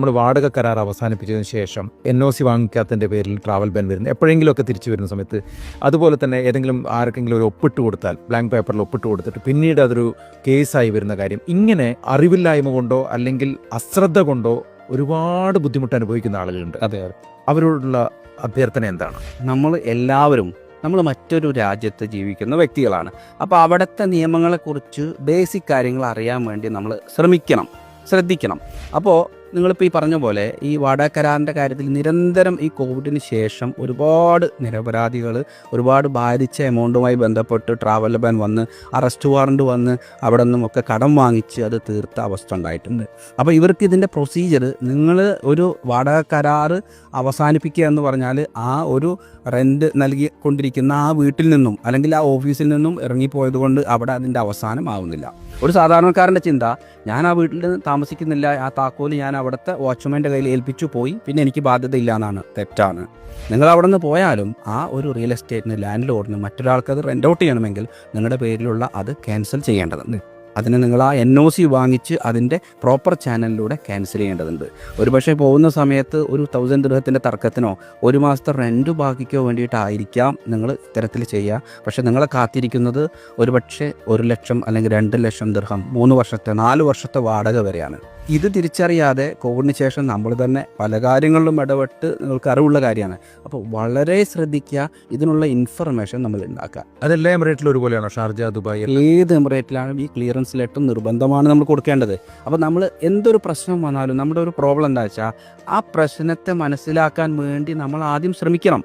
നമ്മൾ വാടക കരാർ അവസാനിപ്പിച്ചതിന് ശേഷം എൻ ഒ സി വാങ്ങിക്കാത്തതിന്റെ പേരിൽ ട്രാവൽ ബാൻ വരുന്നത് എപ്പോഴെങ്കിലുമൊക്കെ തിരിച്ചു വരുന്ന സമയത്ത് അതുപോലെ തന്നെ ഏതെങ്കിലും ആർക്കെങ്കിലും ഒരു ഒപ്പിട്ട് കൊടുത്താൽ ബ്ലാങ്ക് പേപ്പറിൽ ഒപ്പിട്ട് കൊടുത്തിട്ട് പിന്നീട് അതൊരു കേസായി വരുന്ന കാര്യം. ഇങ്ങനെ അറിവില്ലായ്മ കൊണ്ടോ അല്ലെങ്കിൽ അശ്രദ്ധ കൊണ്ടോ ഒരുപാട് ബുദ്ധിമുട്ട് അനുഭവിക്കുന്ന ആളുകളുണ്ട്. അതെ അവരോടുള്ള അഭ്യർത്ഥന എന്താണ്? നമ്മൾ എല്ലാവരും നമ്മൾ മറ്റൊരു രാജ്യത്ത് ജീവിക്കുന്ന വ്യക്തികളാണ്. അപ്പോൾ അവിടുത്തെ നിയമങ്ങളെക്കുറിച്ച് ബേസിക് കാര്യങ്ങൾ അറിയാൻ വേണ്ടി നമ്മൾ ശ്രമിക്കണം. ശ്രദ്ധിക്കണം. അപ്പോൾ നിങ്ങളിപ്പോൾ ഈ പറഞ്ഞ പോലെ ഈ വാടക കരാറിന്റെ കാര്യത്തിൽ നിരന്തരം ഈ കോവിഡിന് ശേഷം ഒരുപാട് നിരപരാധികൾ ഒരുപാട് ബാധിച്ച എമൗണ്ടുമായി ബന്ധപ്പെട്ട് ട്രാവൽ ബാൻ വന്ന് അറസ്റ്റ് വാറണ്ട് വന്ന് അവിടെ നിന്നുമൊക്കെ കടം വാങ്ങിച്ച് അത് തീർത്ത അവസ്ഥ ഉണ്ടായിട്ടുണ്ട്. അപ്പോൾ ഇവർക്ക് ഇതിന്റെ പ്രൊസീജിയർ നിങ്ങൾ ഒരു വാടക കരാറ് അവസാനിപ്പിക്കുക എന്ന് പറഞ്ഞാൽ ആ ഒരു റെന്റ് നൽകിക്കൊണ്ടിരിക്കുന്ന ആ വീട്ടിൽ നിന്നും അല്ലെങ്കിൽ ആ ഓഫീസിൽ നിന്നും ഇറങ്ങിപ്പോയത് കൊണ്ട് അവിടെ അതിന്റെ അവസാനം ആവുന്നില്ല. ഒരു സാധാരണക്കാരന്റെ ചിന്ത ഞാൻ ആ വീട്ടിൽ താമസിക്കുന്നില്ല ആ താക്കോൽ ഞാൻ അവിടുത്തെ വാച്ച്മാന്റെ കയ്യിൽ ഏൽപ്പിച്ചു പോയി പിന്നെ എനിക്ക് ബാധ്യത ഇല്ല എന്നാണ് തെറ്റാണ്. നിങ്ങൾ അവിടെ നിന്ന് പോയാലും ആ ഒരു റിയൽ എസ്റ്റേറ്റിന് ലാൻഡ് ലോഡിന് മറ്റൊരാൾക്ക് അത് റെന്റ് ഔട്ട് ചെയ്യണമെങ്കിൽ നിങ്ങളുടെ പേരിലുള്ള അത് ക്യാൻസൽ ചെയ്യേണ്ടതുണ്ട്. അതിന് നിങ്ങൾ ആ എൻ ഒ സി വാങ്ങിച്ച് അതിന്റെ പ്രോപ്പർ ചാനലിലൂടെ ക്യാൻസൽ ചെയ്യേണ്ടതുണ്ട്. ഒരുപക്ഷെ പോകുന്ന സമയത്ത് ഒരു തൗസൻഡ് ദൃഹത്തിന്റെ തർക്കത്തിനോ ഒരു മാസത്തെ റെന്റ് ബാക്കിക്കോ വേണ്ടിയിട്ടായിരിക്കാം നിങ്ങൾ ഇത്തരത്തിൽ ചെയ്യുക. പക്ഷെ നിങ്ങളെ കാത്തിരിക്കുന്നത് ഒരുപക്ഷെ ഒരു ലക്ഷം അല്ലെങ്കിൽ രണ്ട് ലക്ഷം ദൃഹം മൂന്ന് വർഷത്തെ നാല് വർഷത്തെ വാടക വരെയാണ്. ഇത് തിരിച്ചറിയാതെ കോവിഡിന് ശേഷം നമ്മൾ തന്നെ പല കാര്യങ്ങളിലും ഇടപെട്ട് നിങ്ങൾക്ക് അറിവുള്ള കാര്യമാണ്. അപ്പോൾ വളരെ ശ്രദ്ധിക്കുക ഇതിനുള്ള ഇൻഫർമേഷൻ നമ്മൾ ഉണ്ടാക്കുക. അതെല്ലാ എമിറേറ്റിലും ഒരുപോലെയാണോ? Sharjah Dubai? ഏത് എമിറേറ്റിലാണ് ഈ ക്ലിയറൻസ് ലെറ്റർ നിർബന്ധമാണ് നമ്മൾ കൊടുക്കേണ്ടത്. അപ്പോൾ നമ്മൾ എന്തൊരു പ്രശ്നം വന്നാലും നമ്മുടെ ഒരു പ്രോബ്ലം എന്താ വെച്ചാൽ ആ പ്രശ്നത്തെ മനസ്സിലാക്കാൻ വേണ്ടി നമ്മൾ ആദ്യം ശ്രമിക്കണം.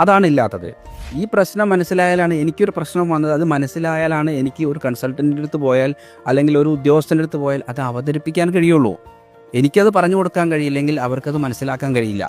അതാണ് ഇല്ലാത്തത്. ഈ പ്രശ്നം മനസ്സിലായാലാണ് എനിക്കൊരു പ്രശ്നം വന്നത്. അത് മനസ്സിലായാലാണ് എനിക്ക് ഒരു കൺസൾട്ടന്റിന്റെ അടുത്ത് പോയാൽ അല്ലെങ്കിൽ ഒരു ഉദ്യോഗസ്ഥന്റെ അടുത്ത് പോയാൽ അത് അവതരിപ്പിക്കാൻ കഴിയുള്ളൂ. എനിക്കത് പറഞ്ഞു കൊടുക്കാൻ കഴിയില്ലെങ്കിൽ അവർക്കത് മനസ്സിലാക്കാൻ കഴിയില്ല.